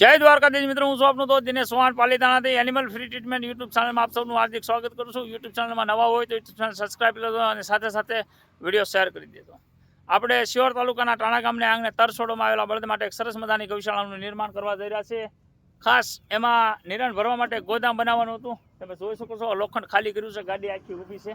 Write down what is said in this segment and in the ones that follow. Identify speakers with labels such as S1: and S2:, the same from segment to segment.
S1: જય દ્વારકાધીશ મિત્રો, હું છું આપનો તો દિનેશ ચૌહાણ, પાલીતાણાથી એનિમલ ફ્રી ટ્રીટમેન્ટ યુટ્યુબ ચેનલમાં આપ સૌનું હાર્દિક સ્વાગત કરું છું. યુટ્યુબ ચેનલમાં નવા હોય તો યુટ્યુબ ચેનલ સબસ્ક્રાઈબ લેજો અને સાથે સાથે વીડિયો શેર કરી દેજો. આપણે શિયોર તાલુકાના ટાણા ગામને આંગણે તરછોડોમાં આવેલા બળદ માટે એક સરસ મજાની ગૌશાળાનું નિર્માણ કરવા જઈ રહ્યા છે ખાસ એમાં નિરણ ભરવા માટે ગોદામ બનાવવાનું હતું. તમે જોઈ શકો છો લોખંડ ખાલી કર્યું છે, ગાડી આખી ઊભી છે.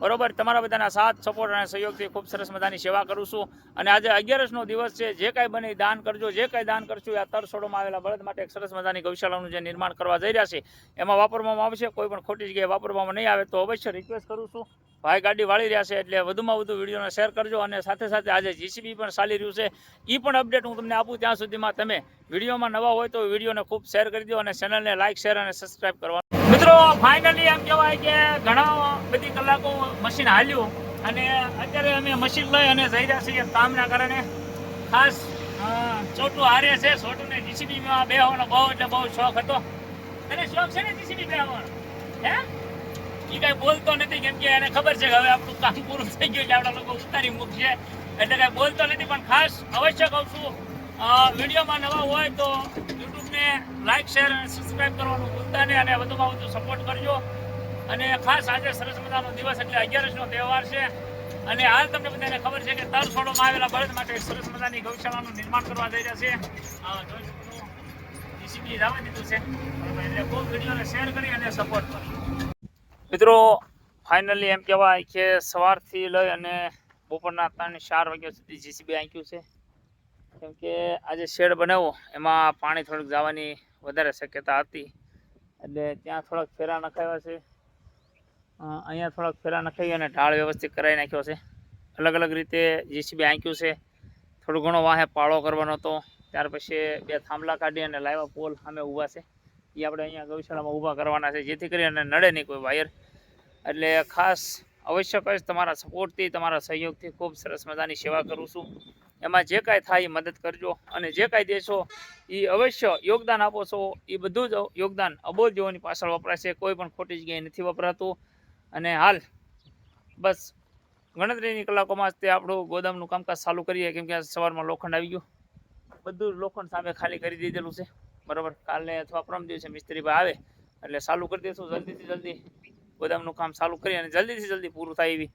S1: બરોબર? તમારા બધાના સાથ, સપોર્ટ અને સહયોગથી ખૂબ સરસ મજાની સેવા કરું છું. અને આજે અગિયારસનો દિવસ છે. જે કાંઈ બને દાન કરજો. જે કાંઈ દાન કરશું એ આ તરસોડોમાં આવેલા બળદ માટે એક સરસ મજાની ગૌશાળાનું જે નિર્માણ કરવા જઈ રહ્યા છે, એમાં વાપરવામાં આવશે. કોઈ પણ ખોટી જગ્યાએ વાપરવામાં નહીં આવે તો અવશ્ય રિક્વેસ્ટ કરું છું. ભાઈ ગાડી વાળી રહ્યા છે એટલે વધુમાં વધુ વિડીયોને શેર કરજો અને સાથે સાથે આજે જીસીબી પણ ચાલી રહ્યું છે. એ પણ અપડેટ હું તમને આપું ત્યાં સુધીમાં તમે વિડીયોમાં નવા હોય તો વિડીયોને ખૂબ શેર કરી દો અને ચેનલને લાઇક શેર અને સબસ્ક્રાઇબ કરવાનું મિત્રો ફાઇનલી એમ કહેવાય કે ઘણા બધી કલાકો મશીન હાલ્યું અને અત્યારે અમે મશીન લઈ અને જઈ રહ્યા છીએ કામના કારણે. ખાસ ચોટું હારે છે છોટુને જીસીબીમાં બેહવાનો બહુ એટલે બહુ શોખ હતો. અને શોખ છે ને જીસીબી બેહવાનો? હે? એ કાંઈ બોલતો નથી કેમ કે એને ખબર છે કે હવે આપણું કામ પૂરું થઈ ગયું છે, આપણા લોકો ઉતારી મૂકશે એટલે કાંઈ બોલતો નથી, પણ ખાસ અવશ્ય કહું છું વિડીયોમાં નવા હોય તો યુટ્યુબને લાઇક શેર અને સબસ્ક્રાઇબ કરવાનું ભૂલતા નહીં અને વધુમાં વધુ સપોર્ટ કરજો. અને ખાસ આજે સરસ મજાનો દિવસ એટલે અગિયારસનો તહેવાર છે. અને હાલ તમને બધાને ખબર છે કે તર છોડોમાં આવેલા બળદ માટે સરસ મજાની ગૌશાળાનું નિર્માણ કરવા જઈ રહ્યા છે. જીસીબી જવા દીધું છે. એટલે વિડીયોને શેર કરી અને સપોર્ટ કરો. મિત્રો ફાઇનલી એમ કહેવાય કે સવારથી લઈ અને બપોરના ત્રણ ચાર વાગ્યા સુધી જીસીબી આંક્યું છે. કેમ કે આજે શેડ બનાવો એમાં પાણી થોડુંક જવાની વધારે શક્યતા હતી. એટલે ત્યાં થોડાક ફેરા નખાવ્યા છે. અહીંયા થોડાક ફેરા નખાવી અને ઢાળ વ્યવસ્થિત કરાવી નાખ્યો છે. અલગ અલગ રીતે જીસીબી આંક્યું છે. થોડું ઘણો વાહે પાળો કરવાનો હતો. ત્યાર પછી બે થાંભલા કાઢી અને લાવ્યા પોલ સામે ઊભા છે. એ આપણે અહીંયા ગૌશાળામાં ઊભા કરવાના છે. જેથી કરીને નડે નહીં કોઈ વાયર. એટલે ખાસ અવશ્ય જ તમારા સપોર્ટથી, તમારા સહયોગથી ખૂબ સરસ મજાની સેવા કરું છું. એમાં જે કાંઈ થાય એ મદદ કરજો અને જે કાંઈ દેશો એ અવશ્ય યોગદાન આપો છો એ બધું જ યોગદાન અબોધ જેઓની પાછળ વપરાય છે કોઈ પણ ખોટી જગ્યાએ નથી વપરાતું. અને હાલ, બસ, ગણતરીની કલાકોમાં જ તે આપણું ગોદામનું કામકાજ ચાલુ કરીએ, કેમ કે સવારમાં લોખંડ આવી ગયું. બધું લોખંડ સામે ખાલી કરી દીધેલું છે. બરાબર કાલે અથવા પરમ દિવસે મિસ્ત્રી ભાઈ આવે, એટલે ચાલુ કરી દઈશું જલ્દીથી જલ્દી. ગોદામનું કામ ચાલુ કરી અને જલ્દીથી જલ્દી પૂરું થાય એવી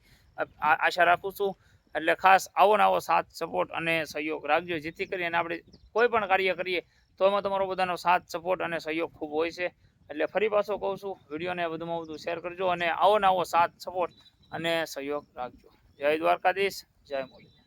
S1: આશા રાખું છું. એટલે ખાસ આવો ને આવો સાથ સપોર્ટ અને સહયોગ રાખજો. જેથી કરીને આપણે કોઈ પણ કાર્ય કરીએ તો એમાં તમારો બધાનો સાથ સપોર્ટ અને સહયોગ ખૂબ હોય છે. એટલે ફરી પાછો કહું છું, વિડીયોને વધુમાં વધુ શેર કરજો અને આવો ને આવો સાથ સપોર્ટ અને સહયોગ રાખજો. જય દ્વારકાધીશ, જય મોદી